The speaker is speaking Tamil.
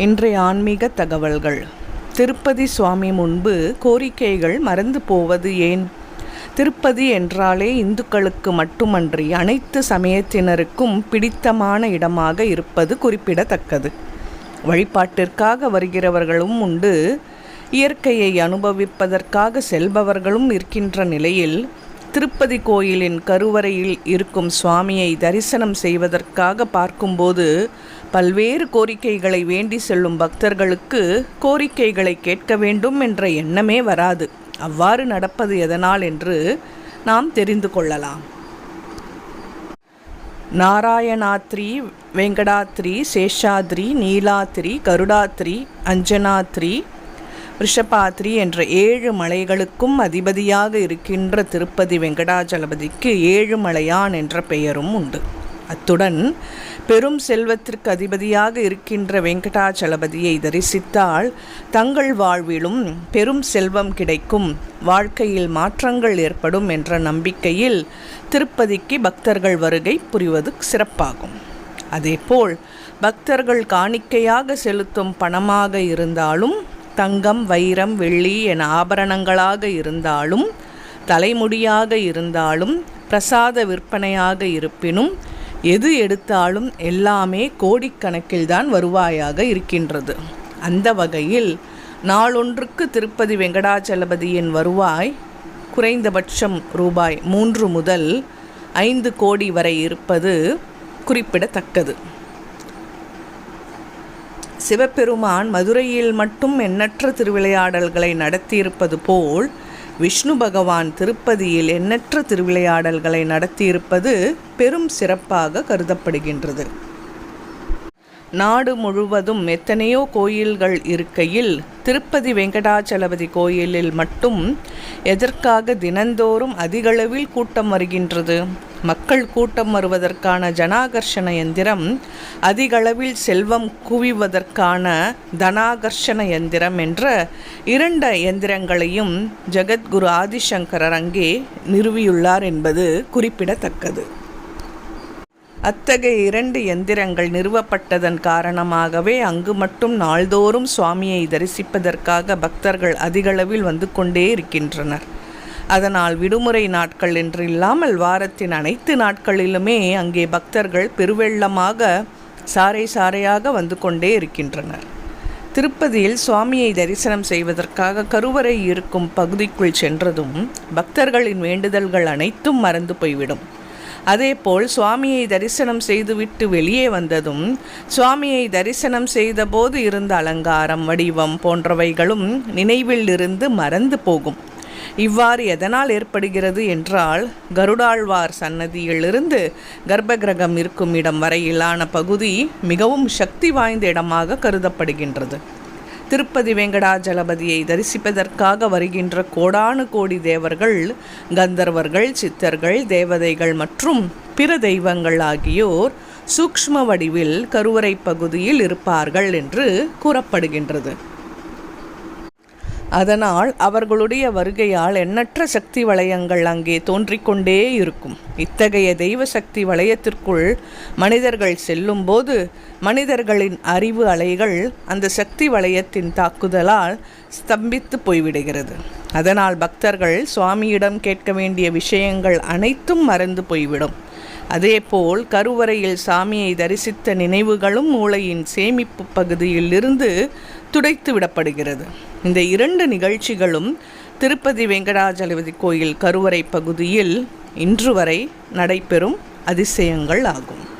இன்றைய ஆன்மீக தகவல்கள். திருப்பதி சுவாமி முன்பு கோரிக்கைகள் மறந்து போவது ஏன்? திருப்பதி என்றாலே இந்துக்களுக்கு மட்டுமன்றி அனைத்து சமயத்தினருக்கும் பிடித்தமான இடமாக இருப்பது குறிப்பிடத்தக்கது. வழிபாட்டிற்காக வருகிறவர்களும் உண்டு. இயற்கையை அனுபவிப்பதற்காக செல்பவர்களும் இருக்கின்ற நிலையில் திருப்பதி கோயிலின் கருவறையில் இருக்கும் சுவாமியை தரிசனம் செய்வதற்காக பார்க்கும்போது பல்வேறு கோரிக்கைகளை வேண்டி செல்லும் பக்தர்களுக்கு கோரிக்கைகளை கேட்க வேண்டும் என்ற எண்ணமே வராது. அவ்வாறு நடப்பது எதனால் என்று நாம் தெரிந்து கொள்ளலாம். நாராயணாத்ரி வெங்கடாத்ரி சேஷாத்ரி நீலாத்ரி கருடாத்ரி அஞ்சனாத்ரி ரிஷபாத்ரி என்ற ஏழு மலைகளுக்கும் அதிபதியாக இருக்கின்ற திருப்பதி வெங்கடாஜலபதிக்கு ஏழு மலையான் என்ற பெயரும் உண்டு. அத்துடன் பெரும் செல்வத்திற்கு அதிபதியாக இருக்கின்ற வெங்கடாச்சலபதியை தரிசித்தால் தங்கள் வாழ்விலும் பெரும் செல்வம் கிடைக்கும். வாழ்க்கையில் மாற்றங்கள் ஏற்படும் என்ற நம்பிக்கையில் திருப்பதிக்கு பக்தர்கள் வருகை புரிவது சிறப்பாகும். அதேபோல் பக்தர்கள் காணிக்கையாக செலுத்தும் பணமாக இருந்தாலும் தங்கம் வைரம் வெள்ளி என ஆபரணங்களாக இருந்தாலும் தலைமுடியாக இருந்தாலும் பிரசாத விற்பனையாக இருப்பினும் எது எடுத்தாலும் எல்லாமே கோடிக்கணக்கில் தான் வருவாயாக இருக்கின்றது. அந்த வகையில் நாளொன்றுக்கு திருப்பதி வெங்கடாச்சலபதியின் வருவாய் குறைந்தபட்சம் ரூபாய் மூன்று முதல் ஐந்து கோடி வரை இருப்பது குறிப்பிடத்தக்கது. சிவபெருமான் மதுரையில் மட்டும் எண்ணற்ற திருவிளையாடல்களை நடத்தியிருப்பது போல் விஷ்ணு பகவான் திருப்பதியில் எண்ணற்ற திருவிளையாடல்களை நடத்தியிருப்பது பெரும் சிறப்பாக கருதப்படுகின்றது. நாடு முழுவதும் எத்தனையோ கோயில்கள் இருக்கையில் திருப்பதி வெங்கடாச்சலபதி கோயிலில் மட்டும் எதற்காக தினந்தோறும் அதிகளவில் கூட்டம் வருகின்றது? மக்கள் கூட்டம் வருவதற்கான ஜனாகர்ஷண எந்திரம் அதிகளவில் செல்வம் குவிவதற்கான தனாகர்ஷண எந்திரம் என்ற இரண்டு எந்திரங்களையும் ஜெகத்குரு ஆதிசங்கரர் அங்கே நிறுவியுள்ளார் என்பது குறிப்பிடத்தக்கது. அத்தகைய இரண்டு எந்திரங்கள் நிறுவப்பட்டதன் காரணமாகவே அங்கு மட்டும் நாள்தோறும் சுவாமியை தரிசிப்பதற்காக பக்தர்கள் அதிகளவில் வந்து கொண்டே இருக்கின்றனர். அதனால் விடுமுறை நாட்கள் என்று இல்லாமல் வாரத்தின் அனைத்து நாட்களிலுமே அங்கே பக்தர்கள் பெருவெள்ளமாக சாறை சாறையாக வந்து கொண்டே இருக்கின்றனர். திருப்பதியில் சுவாமியை தரிசனம் செய்வதற்காக கருவறை இருக்கும் பகுதிக்குள் சென்றதும் பக்தர்களின் வேண்டுதல்கள் அனைத்தும் மறந்து போய்விடும். அதேபோல் சுவாமியை தரிசனம் செய்துவிட்டு வெளியே வந்ததும் சுவாமியை தரிசனம் செய்தபோது இருந்த அலங்காரம் வடிவம் போன்றவைகளும் நினைவில் இருந்து மறந்து போகும். இவ்வாறு எதனால் ஏற்படுகிறது என்றால் கருடாழ்வார் சன்னதியிலிருந்து கர்ப்பகிரகம் இருக்கும் இடம் வரையிலான பகுதி மிகவும் சக்தி வாய்ந்த இடமாக கருதப்படுகின்றது. திருப்பதி வெங்கடாஜலபதியை தரிசிப்பதற்காக வருகின்ற கோடானு கோடி தேவர்கள் கந்தர்வர்கள் சித்தர்கள் தேவதைகள் மற்றும் பிற தெய்வங்கள் ஆகியோர் சூக்ஷ்ம வடிவில் கருவறை பகுதியில் இருப்பார்கள் என்று கூறப்படுகின்றது. அதனால் அவர்களுடைய வருகையால் எண்ணற்ற சக்தி வளையங்கள் அங்கே தோன்றிக்கொண்டே இருக்கும். இத்தகைய தெய்வ சக்தி வளையத்திற்குள் மனிதர்கள் செல்லும்போது மனிதர்களின் அறிவு அலைகள் அந்த சக்தி வளையத்தின் தாக்குதலால் ஸ்தம்பித்து போய்விடுகிறது. அதனால் பக்தர்கள் சுவாமியிடம் கேட்க வேண்டிய விஷயங்கள் அனைத்தும் மறந்து போய்விடும். அதேபோல் கருவறையில் சாமியை தரிசித்த நினைவுகளும் மூளையின் சேமிப்பு பகுதியில் இருந்து துடைத்து விடப்படுகிறது. இந்த இரண்டு நிகழ்ச்சிகளும் திருப்பதி வெங்கடாஜலபதி கோயில் கருவறை பகுதியில் இன்று வரை நடைபெறும் அதிசயங்கள் ஆகும்.